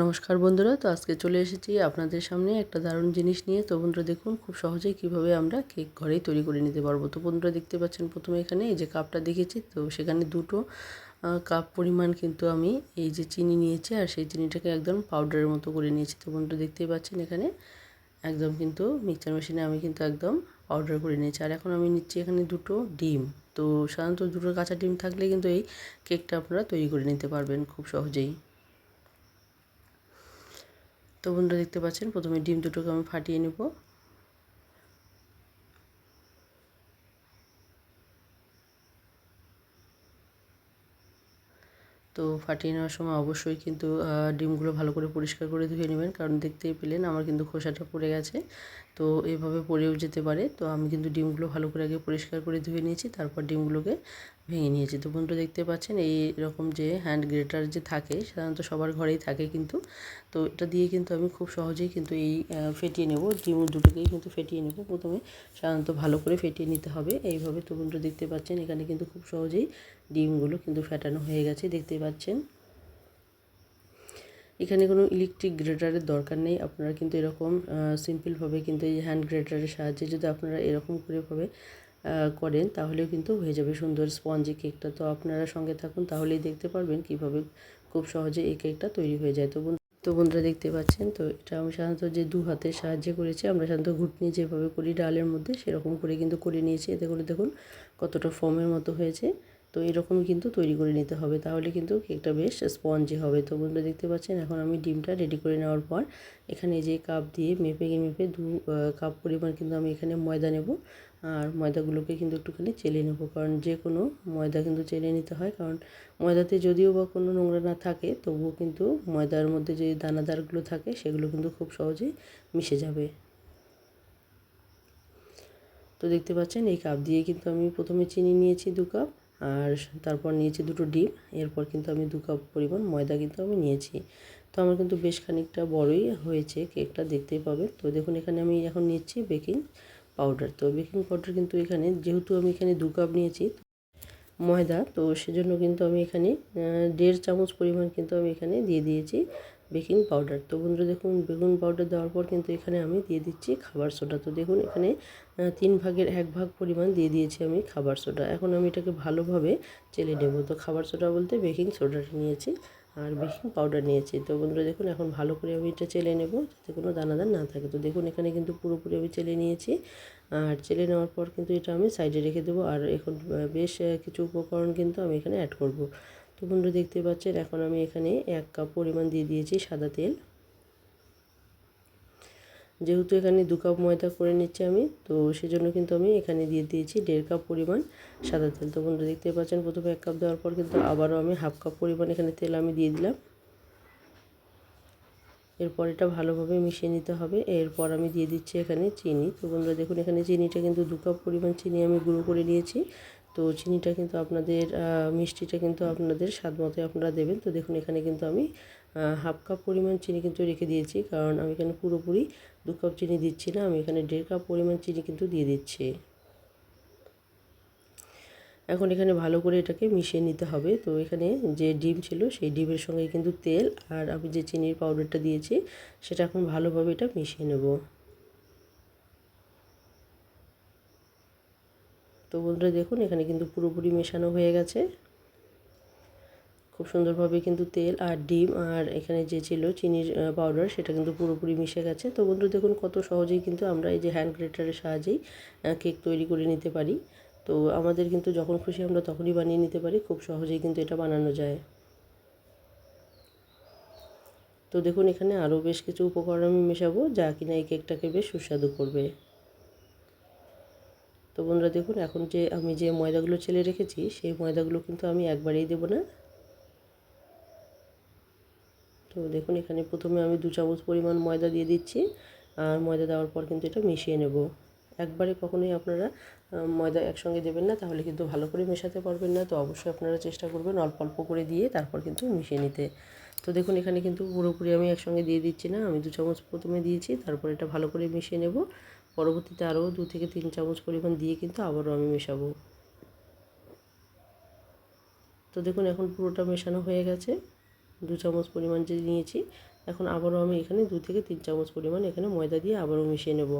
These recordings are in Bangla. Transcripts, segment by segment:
নমস্কার বন্ধুরা, তো আজকে চলে এসেছি আপনাদের সামনে একটা দারুণ জিনিস নিয়ে। তো বন্ধুরা দেখুন, খুব সহজেই কীভাবে আমরা কেক ঘরেই তৈরি করে নিতে পারব। তো বন্ধুরা দেখতে পাচ্ছেন প্রথমে এখানে এই যে কাপটা দেখেছি, তো সেখানে দুটো কাপ পরিমাণ কিন্তু আমি এই যে চিনি নিয়েছি আর সেই চিনিটাকে একদম পাউডারের মতো করে নিয়েছি। তো বন্ধুরা দেখতেই পাচ্ছেন এখানে একদম কিন্তু মিক্সচার মেশিনে আমি কিন্তু একদম পাউডার করে নিয়েছি। আর এখন আমি নিচ্ছি এখানে দুটো ডিম। তো সাধারণত দুটো কাঁচা ডিম থাকলে কিন্তু এই কেকটা আপনারা তৈরি করে নিতে পারবেন খুব সহজেই। তো বন্ধুরা দেখতে পাচ্ছেন প্রথমে ডিম দুটোকে আমি ফাটিয়ে নেব। তো ফাটিয়ে নেওয়ার সময় অবশ্যই কিন্তু ডিমগুলো ভালো করে পরিষ্কার করে ধুয়ে নেবেন। কারণ দেখতেই পেলেন আমার কিন্তু খোসাটা পড়ে গেছে। তো এভাবে পড়েও যেতে পারে। তো আমি কিন্তু ডিমগুলো ভালো করে আগে পরিষ্কার করে ধুয়ে নিয়েছি, তারপর ডিমগুলোকে ভেঙে নিয়েছি। তো বন্ধুরা দেখতে পাচ্ছেন, এই রকম যে হ্যান্ড গ্রেটার যে থাকে, সাধারণত সবার ঘরেই থাকে কিন্তু। তো এটা দিয়ে কিন্তু আমি খুব সহজেই কিন্তু এই ফেটিয়ে নেব। ডিম দুটোকেই কিন্তু ফেটিয়ে নেব। প্রথমে সাধারণত ভালো করে ফেটিয়ে নিতে হবে। এইভাবে তো বন্ধুরা দেখতে পাচ্ছেন, এখানে কিন্তু খুব সহজেই ডিমগুলো কিন্তু ফেটানো হয়ে গেছে দেখতে পাচ্ছেন। এখানে কোনো ইলেকট্রিক গ্রেটারের দরকার নেই, আপনারা কিন্তু এরকম সিম্পলভাবে কিন্তু এই হ্যান্ড গ্রেটারের সাহায্যে যদি আপনারা এরকম করেভাবে করেন, তাহলেও কিন্তু হয়ে যাবে সুন্দর স্পঞ্জি কেকটা তো আপনারা সঙ্গে থাকুন, তাহলেই দেখতে পারবেন কীভাবে খুব সহজে এই কেকটা তৈরি হয়ে যায়। তো তো বন্ধুরা দেখতে পাচ্ছেন, তো এটা আমি সাধারণত যে দু হাতের সাহায্যে করেছি, আমরা সাধারণত ঘুটনি যেভাবে করি ডালের মধ্যে, সেরকম করে কিন্তু করে নিয়েছি। এতে করে দেখুন কতটা ফর্মের মতো হয়েছে। তো এরকম কিন্তু তৈরি করে নিতে হবে। তাহলে কিন্তু কেকটা বেশ স্পঞ্জি হবে। তো বন্ধুরা দেখতে পাচ্ছেন, এখন আমি ডিমটা রেডি করে নেওয়ার পর এখানে যে কাপ দিয়ে মেপে মেপে দু কাপ পরিমাণ কিন্তু আমি এখানে ময়দা নেব। আর ময়দাগুলোকে কিন্তু একটুখানি চেলে নেব। কারণ যে কোনো ময়দা কিন্তু চেলে নিতে হয়। কারণ ময়দাতে যদিও বা কোনো নোংরা না থাকে, তবুও কিন্তু ময়দার মধ্যে যে দানাদারগুলো থাকে, সেগুলো কিন্তু খুব সহজেই মিশে যাবে। তো দেখতে পাচ্ছেন, এই কাপ দিয়ে কিন্তু আমি প্রথমে চিনি নিয়েছি দু কাপ। আর তারপর নিয়েছি দুটো ডিম, এরপর কিন্তু আমি দু কাপ পরিমাণ ময়দা কিন্তু আমি নিয়েছি। তো আমার কিন্তু বেশ খানিকটা বড়ই হয়েছে কেকটা, দেখতেই পাবেন তো দেখুন, এখানে আমি এখন নিচ্ছি বেকিং পাউডার। তো বেকিং পাউডার কিন্তু এখানে, যেহেতু আমি এখানে দু কাপ নিয়েছি ময়দা, তো সেজন্য কিন্তু আমি এখানে দেড় চামচ পরিমাণ কিন্তু আমি এখানে দিয়ে দিয়েছি বেকিং পাউডার। তো বন্ধুরা, দেখুন বেগুন পাউডার দেওয়ার পর কিন্তু এখানে আমি দিয়ে দিচ্ছি খাবার সোডা। তো দেখুন, এখানে তিন ভাগের এক ভাগ পরিমাণ দিয়ে দিয়েছি আমি খাবার সোডা। এখন আমি এটাকে ভালোভাবে চেলে নেব। তো খাবার সোডা বলতে বেকিং সোডাটা নিয়েছি আর বেকিং পাউডার নিয়েছি। তো বন্ধুরা, দেখুন, এখন ভালো করে আমি এটা চেলে নেব যাতে কোনো দানাদার না থাকে। তো দেখুন, এখানে কিন্তু পুরোপুরি আমি চেলে নিয়েছি আর চেলে নেওয়ার পর কিন্তু এটা আমি সাইডে রেখে দেবো আর এখন বেশ কিছু উপকরণ কিন্তু আমি এখানে অ্যাড করব। তো বন্ধুরা, দেখতে পাচ্ছেন, এখন আমি এখানে এক কাপ পরিমাণ দিয়ে দিয়েছি সাদা তেল। যেহেতু এখানে দু কাপ ময়দা করে নিচ্ছি আমি, তো সেজন্য কিন্তু আমি এখানে দিয়ে দিয়েছি দেড় কাপ পরিমাণ সাদা তেল। তো বন্ধুরা দেখতে পাচ্ছেন, প্রথমে এক কাপ দেওয়ার পর কিন্তু আবারও আমি হাফ কাপ পরিমাণ এখানে তেল আমি দিয়ে দিলাম। এরপর এটা ভালোভাবে মিশিয়ে নিতে হবে। এরপর আমি দিয়ে দিচ্ছি এখানে চিনি। তো বন্ধুরা দেখুন, এখানে চিনিটা কিন্তু দু কাপ পরিমাণ চিনি আমি গুঁড়ো করে নিয়েছি। তো চিনিটা কিন্তু আপনাদের মিষ্টিটা কিন্তু আপনাদের স্বাদ মতো আপনারা দেবেন। তো দেখুন, এখানে কিন্তু আমি হাফ কাপ পরিমাণ চিনি কিন্তু রেখে দিয়েছি, কারণ আমি এখানে পুরোপুরি দু কাপ চিনি দিচ্ছি না, আমি এখানে দেড় কাপ পরিমাণ চিনি কিন্তু দিয়ে দিচ্ছি। এখন এখানে ভালো করে এটাকে মিশিয়ে নিতে হবে। তো এখানে যে ডিম ছিল, সেই ডিমের সঙ্গে কিন্তু তেল আর আমি যে চিনির পাউডারটা দিয়েছি, সেটা এখন ভালোভাবে এটা মিশিয়ে নেব। তো বন্ধুরা দেখুন, এখানে কিন্তু পুরোপুরি মেশানো হয়ে গেছে। খুব সুন্দরভাবে কিন্তু তেল আর ডিম আর এখানে যে ছিল চিনির পাউডার সেটা কিন্তু পুরোপুরি মিশে গেছে। তো বন্ধুরা দেখুন কত সহজেই কিন্তু আমরা এই যে হ্যান্ড গ্রেটারের সাহায্যেই কেক তৈরি করে নিতে পারি। তো আমাদের কিন্তু যখন খুশি আমরা তখনই বানিয়ে নিতে পারি, খুব সহজেই কিন্তু এটা বানানো যায়। তো দেখুন, এখানে আরও বেশ কিছু উপকরণ আমি মেশাবো যা কিনা এই কেকটাকে বেশ সুস্বাদু করবে। তো বন্ধুরা, দেখুন, এখন যে আমি যে ময়দাগুলো ছেলে রেখেছি, সেই ময়দাগুলো কিন্তু আমি একবারেই দেবো না। তো দেখুন, এখানে প্রথমে আমি দু চামচ পরিমাণ ময়দা দিয়ে দিচ্ছি। আর ময়দা দেওয়ার পর কিন্তু এটা মিশিয়ে নেব। একবারে কখনোই আপনারা ময়দা একসঙ্গে দেবেন না, তাহলে কিন্তু ভালো করে মেশাতে পারবেন না। তো অবশ্যই আপনারা চেষ্টা করবেন অল্প অল্প করে দিয়ে তারপর কিন্তু মিশিয়ে নিতে। তো দেখুন, এখানে কিন্তু পুরোপুরি আমি একসঙ্গে দিয়ে দিচ্ছি না। আমি দু চামচ প্রথমে দিয়েছি, তারপর এটা ভালো করে মিশিয়ে নেব। পরবর্তীতে আরও দু থেকে তিন চামচ পরিমাণ দিয়ে কিন্তু আবারও আমি মেশাবো। তো দেখুন, এখন পুরোটা মেশানো হয়ে গেছে। দু চামচ পরিমাণ যে নিয়েছি, এখন আবারও আমি এখানে দু থেকে তিন চামচ পরিমাণ এখানে ময়দা দিয়ে আবারও মিশিয়ে নেব।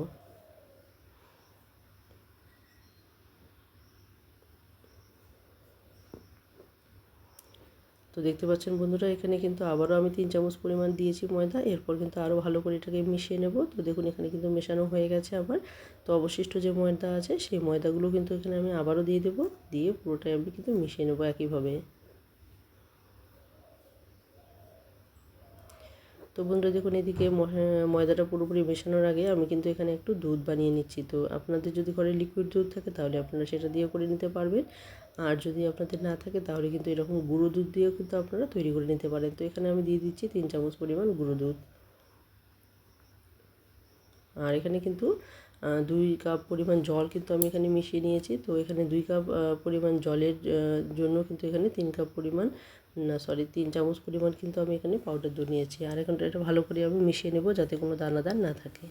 তো দেখতে পাচ্ছেন বন্ধুরা, এখানে কিন্তু আবারও আমি তিন চামচ পরিমাণ দিয়েছি ময়দা, এরপর কিন্তু আরও ভালো করে এটাকে মিশিয়ে নেব। তো দেখুন, এখানে কিন্তু মেশানো হয়ে গেছে আবার তো অবশিষ্ট যে ময়দা আছে, সেই ময়দাগুলো কিন্তু এখানে আমি আবারও দিয়ে দেবো, দিয়ে পুরোটাই আমি কিন্তু মিশিয়ে নেব একইভাবে। তো বন্ধুরা, দেখুন এদিকে ময়দাটা পুরোপুরি মেশানোর আগে আমি কিন্তু এখানে একটু দুধ বানিয়ে নিচ্ছি। তো আপনাদের যদি ঘরে লিকুইড দুধ থাকে, তাহলে আপনারা সেটা দিয়ে করে নিতে পারবেন। আর যদি আপনাদের না থাকে, তাহলে কিন্তু এরকম গুঁড়ো দুধ দিয়েও কিন্তু আপনারা তৈরি করে নিতে পারেন। তো এখানে আমি দিয়ে দিচ্ছি তিন চামচ পরিমাণ গুঁড়ো দুধ। আর এখানে কিন্তু দুই কাপ পরিমাণ জল কিন্তু আমি এখানে মিশিয়ে নিয়েছি। তো এখানে দুই কাপ পরিমাণ জলের জন্য কিন্তু এখানে তিন কাপ পরিমাণ না সরি তিন চামচ পরিমাণ কিন্তু আমি এখানে পাউডার দুধ নিয়েছি। আর এখন এটা ভালো করে আমি মিশিয়ে নেব যাতে কোনো দানাদার না থাকে।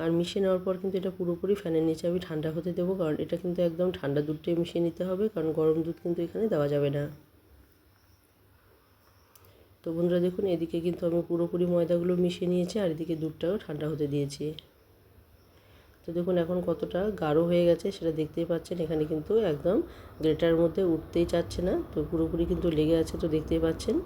আর মিশিয়ে নেওয়ার পর কিন্তু এটা পুরোপুরি ফ্যানের নিচে আমি ঠান্ডা হতে দেবো, কারণ এটা কিন্তু একদম ঠান্ডা দুধটাই মিশিয়ে নিতে হবে, কারণ গরম দুধ কিন্তু এখানে দেওয়া যাবে না। তো বন্ধুরা দেখুন, এদিকে কিন্তু আমি পুরোপুরি ময়দাগুলো মিশিয়ে নিয়েছি, আর এদিকে দুধটাও ঠান্ডা হতে দিয়েছি। তো দেখুন এখন কতটা গাঢ় হয়ে গেছে সেটা দেখতেই পাচ্ছেন। এখানে কিন্তু একদম গ্রেটার মধ্যে উঠতেই চাচ্ছে না, তো পুরোপুরি কিন্তু লেগে আছে তো দেখতেই পাচ্ছেন।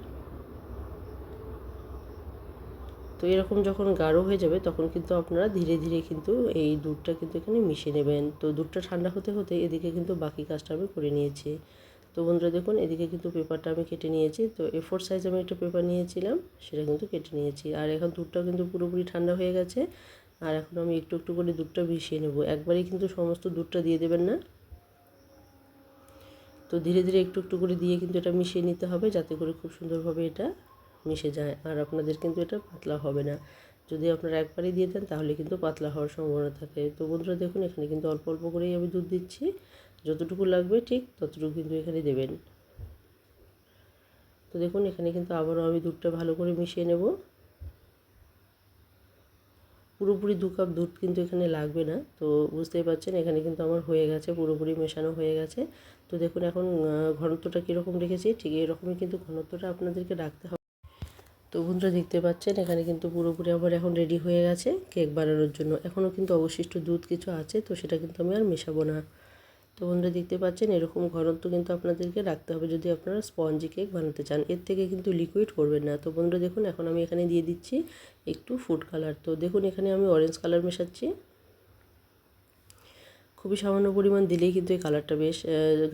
তো এরকম যখন গাঢ় হয়ে যাবে তখন কিন্তু আপনারা ধীরে ধীরে কিন্তু এই দুধটা কিন্তু এখানে মিশিয়ে নেবেন। তো দুধটা ঠান্ডা হতে হতে এদিকে কিন্তু বাকি কাজটা আমি করে নিয়েছি। তো বন্ধুরা দেখুন এদিকে কিন্তু পেপারটা আমি কেটে নিয়েছি। তো এ ফোর সাইজ আমি একটা পেপার নিয়েছিলাম, সেটা কিন্তু কেটে নিয়েছি। আর এখন দুধটাও কিন্তু পুরোপুরি ঠান্ডা হয়ে গেছে। আর এখন আমি একটু একটু করে দুধটা মিশিয়ে নেব। একবারেই কিন্তু সমস্ত দুধটা দিয়ে দেবেন না। তো ধীরে ধীরে একটু একটু করে দিয়ে কিন্তু এটা মিশিয়ে নিতে হবে যাতে করে খুব সুন্দরভাবে এটা মিশে যায়। আর আপনাদের কিন্তু এটা পাতলা হবে না। যদি আপনারা একবারই দিয়ে দেন তাহলে কিন্তু পাতলা হওয়ার সম্ভাবনা থাকে। তো বন্ধুরা দেখুন, এখানে কিন্তু অল্প অল্প করেই আমি দুধ দিচ্ছি। যতটুকু লাগবে ঠিক ততটুকু কিন্তু এখানে দেবেন। তো দেখুন, এখানে কিন্তু আবারও আমি দুধটা ভালো করে মিশিয়ে নেব। পুরোপুরি দু কাপ দুধ কিন্তু এখানে লাগবে না। তো বুঝতেই পারছেন, এখানে কিন্তু আমার হয়ে গেছে, পুরোপুরি মেশানো হয়ে গেছে। তো দেখুন এখন ঘনত্বটা কীরকম রেখেছি, ঠিক এরকমই কিন্তু ঘনত্বটা আপনাদেরকে রাখতে হবে। তো বন্ধুরা দেখতে পাচ্ছেন, এখানে কিন্তু পুরোপুরি আমার এখন রেডি হয়ে গেছে কেক বানানোর জন্য। এখনও কিন্তু অবশিষ্ট দুধ কিছু আছে, তো সেটা কিন্তু আমি আর মেশাবো না। তো বন্ধুরা দেখতে পাচ্ছেন, এরকম ঘনত্ব কিন্তু আপনাদেরকে রাখতে হবে যদি আপনারা স্পঞ্জি কেক বানাতে চান। এর থেকে কিন্তু লিকুইড করবেন না। তো বন্ধুরা দেখুন, এখন আমি এখানে দিয়ে দিচ্ছি একটু ফুড কালার তো দেখুন, এখানে আমি অরেঞ্জ কালার মেশাচ্ছি। খুবই সামান্য পরিমাণ দিলেই কিন্তু এই কালারটা বেশ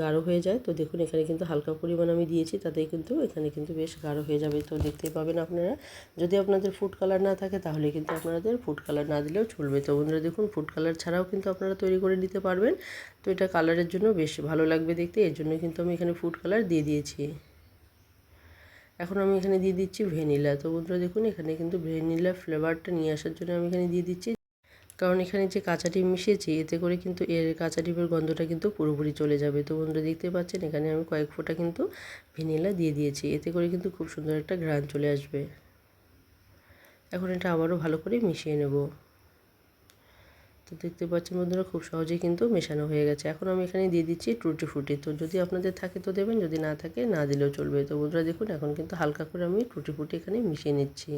গাঢ় হয়ে যায়। তো দেখুন, এখানে কিন্তু হালকা পরিমাণ আমি দিয়েছি, তাতেই কিন্তু এখানে কিন্তু বেশ গাঢ় হয়ে যাবে। তো দেখতেই পাবেন আপনারা, যদি আপনাদের ফুড কালার না থাকে, তাহলে কিন্তু আপনাদের ফুড কালার না দিলেও চলবে। তো বন্ধুরা, দেখুন ফুড কালার ছাড়াও কিন্তু আপনারা তৈরি করে নিতে পারবেন। তো এটা কালারের জন্য বেশ ভালো লাগবে দেখতে, এর জন্য কিন্তু আমি এখানে ফুড কালার দিয়ে দিয়েছি। এখন আমি এখানে দিয়ে দিচ্ছি ভ্যানিলা। তো বন্ধুরা দেখুন, এখানে কিন্তু ভ্যানিলা ফ্লেভারটা নিয়ে আসার জন্য আমি এখানে দিয়ে দিচ্ছি। কারণ এখানে যে কাঁচা ডিম মিশিয়েছি, এতে করে কিন্তু এর কাঁচা ডিমের গন্ধটা কিন্তু পুরোপুরি চলে যাবে। তো বন্ধুরা দেখতে পাচ্ছেন, এখানে আমি কয়েক ফোঁটা কিন্তু ভ্যানিলা দিয়ে দিয়েছি। এতে করে কিন্তু খুব সুন্দর একটা ঘ্রাণ চলে আসবে। এখন এটা আবারও ভালো করে মিশিয়ে নেব। তো দেখতে পাচ্ছেন বন্ধুরা, খুব সহজেই কিন্তু মেশানো হয়ে গেছে। এখন আমি এখানে দিয়ে দিচ্ছি টুটি ফুটি। তো যদি আপনাদের থাকে তো দেবেন, যদি না থাকে না দিলেও চলবে। তো বন্ধুরা দেখুন, এখন কিন্তু হালকা করে আমি টুটি ফুটি এখানে মিশিয়ে নিচ্ছি।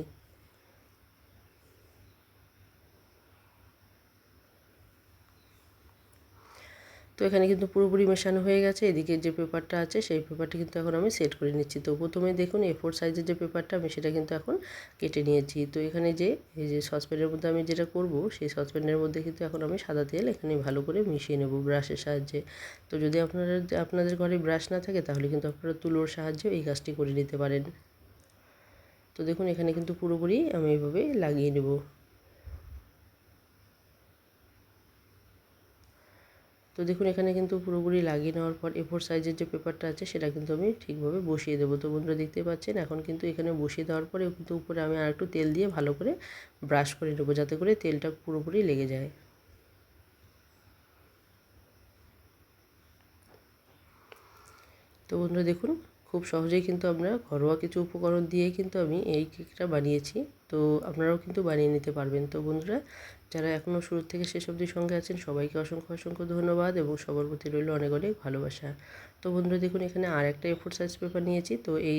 তো এখানে কিন্তু পুরোপুরি মেশানো হয়ে গেছে। এদিকে যে পেপারটা আছে, সেই পেপারটা কিন্তু এখন আমি সেট করে নিচ্ছি। তো প্রথমে দেখুন এ ফোর সাইজের যে পেপারটা, আমি সেটা কিন্তু এখন কেটে নিয়েছি। তো এখানে যে, এই যে সসপ্যানের মধ্যে আমি যেটা করব, সেই সসপ্যানের মধ্যে কিন্তু এখন আমি সাদা তেল এখানে ভালো করে মিশিয়ে নেব ব্রাশের সাহায্যে। তো যদি আপনারা, আপনাদের ঘরে ব্রাশ না থাকে, তাহলে কিন্তু আপনারা তুলোর সাহায্যে এই কাজটি করে নিতে পারেন। তো দেখুন, এখানে কিন্তু পুরোপুরি আমি এইভাবে লাগিয়ে নেব। তো দেখুন, এখানে কিন্তু পুরোপুরি লাগিয়ে নেওয়ার পর এফোর সাইজের যে পেপারটা আছে, সেটা কিন্তু আমি ঠিকভাবে বসিয়ে দেবো। তো বন্ধুরা দেখতে পাচ্ছেন, এখন কিন্তু এখানে বসিয়ে দেওয়ার পরে কিন্তু উপরে আমি আর একটু তেল দিয়ে ভালো করে ব্রাশ করে নেব, যাতে করে তেলটা পুরোপুরি লেগে যায়। তো বন্ধুরা দেখুন, খুব সহজেই কিন্তু আমরা ঘরোয়া কিছু উপকরণ দিয়ে কিন্তু আমি এই কেকটা বানিয়েছি। তো আপনারাও কিন্তু বানিয়ে নিতে পারবেন। তো বন্ধুরা যারা এখনও শুরু থেকে শেষ অবধি সঙ্গে আছেন, সবাইকে অসংখ্য অসংখ্য ধন্যবাদ এবং সবার প্রতি রইল অনেক অনেক ভালোবাসা। তো বন্ধুরা, দেখুন, এখানে আর একটা এফোর সাইজ পেপার নিয়েছি। তো এই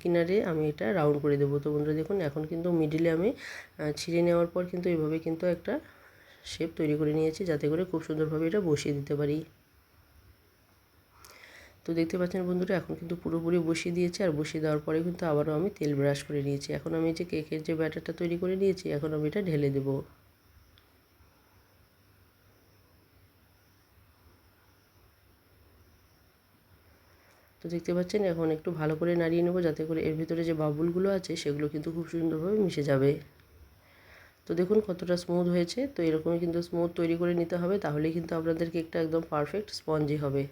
কিনারে আমি এটা রাউন্ড করে দেবো। তো বন্ধুরা, দেখুন, এখন কিন্তু মিডিলে আমি ছিঁড়ে নেওয়ার পর কিন্তু এভাবে কিন্তু একটা শেপ তৈরি করে নিয়েছি, যাতে করে খুব সুন্দরভাবে এটা বসিয়ে দিতে পারি। তো দেখতে পাচ্ছেন বন্ধুরা, এখন কিন্তু পুরোপুরি বসিয়ে দিয়েছি আর বসিয়ে দেওয়ার পরে কিন্তু আবারও আমি তেল ব্রাশ করে নিয়েছি। এখন আমি যে কেকের যে ব্যাটারটা তৈরি করে নিয়েছি, এখন আমি এটা ঢেলে দেবো। তো দেখতে পাচ্ছেন, এখন একটু ভালো করে নাড়িয়ে নেব যাতে করে এর ভিতরে যে বাবুলগুলো আছে, সেগুলো কিন্তু খুব সুন্দরভাবে মিশে যাবে। তো দেখুন কতটা স্মুথ হয়েছে, তো এরকমই কিন্তু স্মুথ তৈরি করে নিতে হবে, তাহলেই কিন্তু আপনাদের কেকটা একদম পারফেক্ট স্পঞ্জি হবে।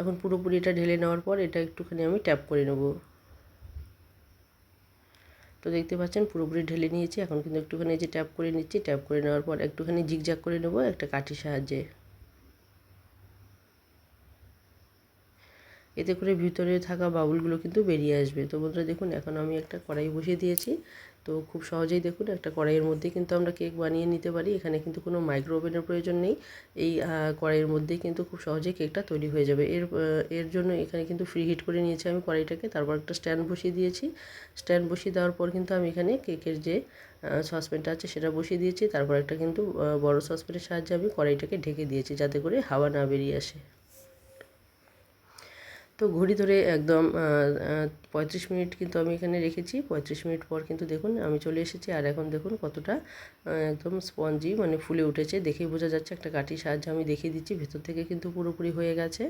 এখন পুরোপুরি এটা ঢেলে নেওয়ার পর এটা একটুখানি আমি ট্যাপ করে নেব। তো দেখতে পাচ্ছেন পুরোপুরি ঢেলে নিয়েছি, এখন কিন্তু একটুখানি যে ট্যাপ করে নিচ্ছি ট্যাপ করে নেওয়ার পর একটুখানি জিগজ্যাগ করে নেব একটা কাঠির সাহায্যে। এতে করে ভিতরে থাকা বাবুলগুলো কিন্তু বেরিয়ে আসবে। তো বন্ধুরা দেখুন, এখন আমি একটা কড়াই বসিয়ে দিয়েছি। তো খুব সহজেই দেখুন, একটা কড়াইয়ের মধ্যে কিন্তু আমরা কেক বানিয়ে নিতে পারি। এখানে কিন্তু কোনো মাইক্রো ওভেনের প্রয়োজন নেই। এই কড়াইয়ের মধ্যেই কিন্তু খুব সহজেই কেকটা তৈরি হয়ে যাবে। এর এর জন্য এখানে কিন্তু ফ্রি হিট করে নিয়েছি আমি কড়াইটাকে। তারপর একটা স্ট্যান্ড বসিয়ে দিয়েছি। স্ট্যান্ড বসিয়ে দেওয়ার পর কিন্তু আমি এখানে কেকের যে সসপ্যানটা আছে সেটা বসিয়ে দিয়েছি। তারপর একটা কিন্তু বড় সসপ্যানের সাহায্যে আমি কড়াইটাকে ঢেকে দিয়েছি যাতে করে হাওয়া না বেরিয়ে আসে। তো ঘড়ি ধরে একদম পঁয়ত্রিশ মিনিট কিন্তু আমি এখানে রেখেছি। পঁয়ত্রিশ মিনিট পর কিন্তু দেখুন আমি চলে এসেছি আর এখন দেখুন কতটা একদম স্পঞ্জি মানে ফুলে উঠেছে। দেখেই বোঝা যাচ্ছে একটা কাঠির সাহায্যে আমি দেখিয়ে দিচ্ছি। ভেতর থেকে কিন্তু পুরোপুরি হয়ে গেছে।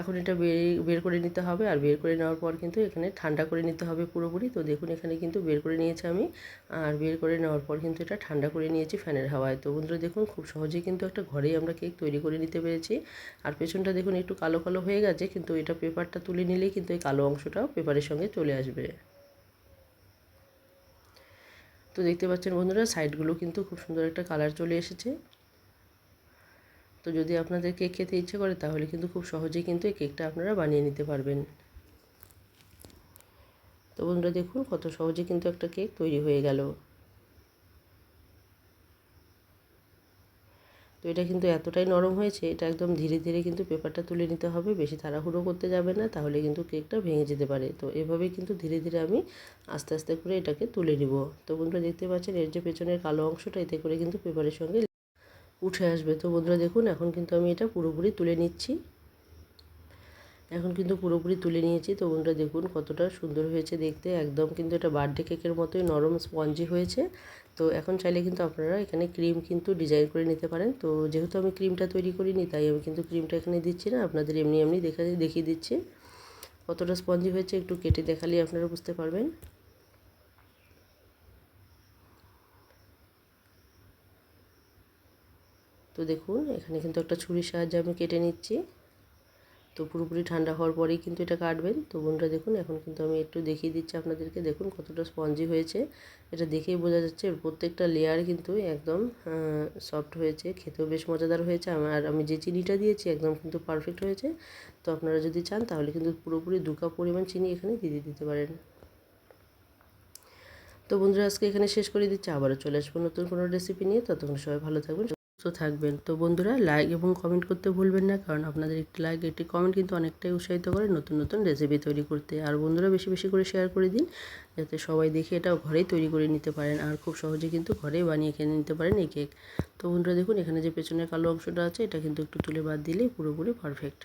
এখন এটা বের বের করে নিতে হবে। আর বের করে নেওয়ার পর কিন্তু এখানে ঠান্ডা করে নিতে হবে পুরোপুরি। তো দেখুন এখানে কিন্তু বের করে নিয়েছি আমি। আর বের করে নেওয়ার পর কিন্তু এটা ঠান্ডা করে নিয়েছি ফ্যানের হাওয়ায়। তো বন্ধুরা দেখুন খুব সহজেই কিন্তু একটা ঘরেই আমরা কেক তৈরি করে নিতে পেরেছি। আর পেছনটা দেখুন একটু কালো কালো হয়ে গেছে, কিন্তু এটা পেপারটা তুলে নিলেই কিন্তু এই কালো অংশটাও পেপারের সঙ্গে চলে আসবে। তো দেখতে পাচ্ছেন বন্ধুরা, সাইডগুলো কিন্তু খুব সুন্দর একটা কালার চলে এসেছে। তো যদি আপনাদের কেক খেতে ইচ্ছে করে, তাহলে কিন্তু খুব সহজেই কিন্তু এই কেকটা আপনারা বানিয়ে নিতে পারবেন। তো বন্ধুরা দেখুন, কত সহজে কিন্তু একটা কেক তৈরি হয়ে গেল। তো এটা কিন্তু এতটাই নরম হয়েছে, এটা একদম ধীরে ধীরে কিন্তু পেপারটা তুলে নিতে হবে, বেশি তাড়াহুড়ো করতে যাবে না, তাহলে কিন্তু কেকটা ভেঙে যেতে পারে। তো এভাবেই কিন্তু ধীরে ধীরে আমি আস্তে আস্তে করে এটাকে তুলে নিব। তো বন্ধুরা দেখতে পাচ্ছেন, এর যে পেছনের কালো অংশটা, এতে করে কিন্তু পেপারের সঙ্গে উঠে আসবে। তো বন্ধুরা দেখুন, এখন কিন্তু আমি এটা পুরোপুরি তুলে নিচ্ছি। এখন কিন্তু পুরোপুরি তুলে নিয়েছি। তো বন্ধুরা দেখুন, কতটা সুন্দর হয়েছে দেখতে। একদম কিন্তু এটা বার্থডে কেকের মতোই নরম স্পঞ্জি হয়েছে। তো এখন চাইলে কিন্তু আপনারা এখানে ক্রিম কিন্তু ডিজাইন করে নিতে পারেন। তো যেহেতু আমি ক্রিমটা তৈরি করিনি, তাই আমি কিন্তু ক্রিমটা এখানে দিচ্ছি না। আপনাদের এমনি এমনি দেখা দেখিয়ে দিচ্ছি। কতটা স্পঞ্জি হয়েছে একটু কেটে দেখালেই আপনারা বুঝতে পারবেন। তো দেখুন, এখানে কিন্তু একটা ছুরির সাহায্যে আমি কেটে নিচ্ছি। তো পুরোপুরি ঠান্ডা হওয়ার পরেই কিন্তু এটা কাটবেন। তো বোনটা দেখুন, এখন কিন্তু আমি একটু দেখিয়ে দিচ্ছি আপনাদেরকে। দেখুন কতটা স্পঞ্জি হয়েছে। এটা দেখেই বোঝা যাচ্ছে প্রত্যেকটা লেয়ার কিন্তু একদম সফট হয়েছে। খেতেও বেশ মজাদার হয়েছে। আর আমি যে চিনিটা দিয়েছি একদম কিন্তু পারফেক্ট হয়েছে। তো আপনারা যদি চান, তাহলে কিন্তু পুরোপুরি দু কাপ পরিমাণ চিনি এখানে দিয়ে দিতে পারেন। তো বন্ধুরা, আজকে এখানে শেষ করে দিচ্ছি। আবারও চলে আসব নতুন কোনো রেসিপি নিয়ে। ততক্ষণ সবাই ভালো থাকবেন থাকবেন। তো বন্ধুরা লাইক এবং কমেন্ট করতে ভুলবেন না, কারণ আপনাদের একটি লাইক একটি কমেন্ট কিন্তু অনেকটাই উৎসাহিত করে নতুন নতুন রেসিপি তৈরি করতে। আর বন্ধুরা, বেশি বেশি করে শেয়ার করে দিন, যাতে সবাই দেখে এটাও ঘরেই তৈরি করে নিতে পারেন, আর খুব সহজে কিন্তু ঘরেই বানিয়ে খেয়ে নিতে পারেন এই কেক তো বন্ধুরা, দেখুন, এখানে যে পেছনের কালো অংশটা আছে, এটা কিন্তু একটু তুলে বাদ দিলেই পুরোপুরি পারফেক্ট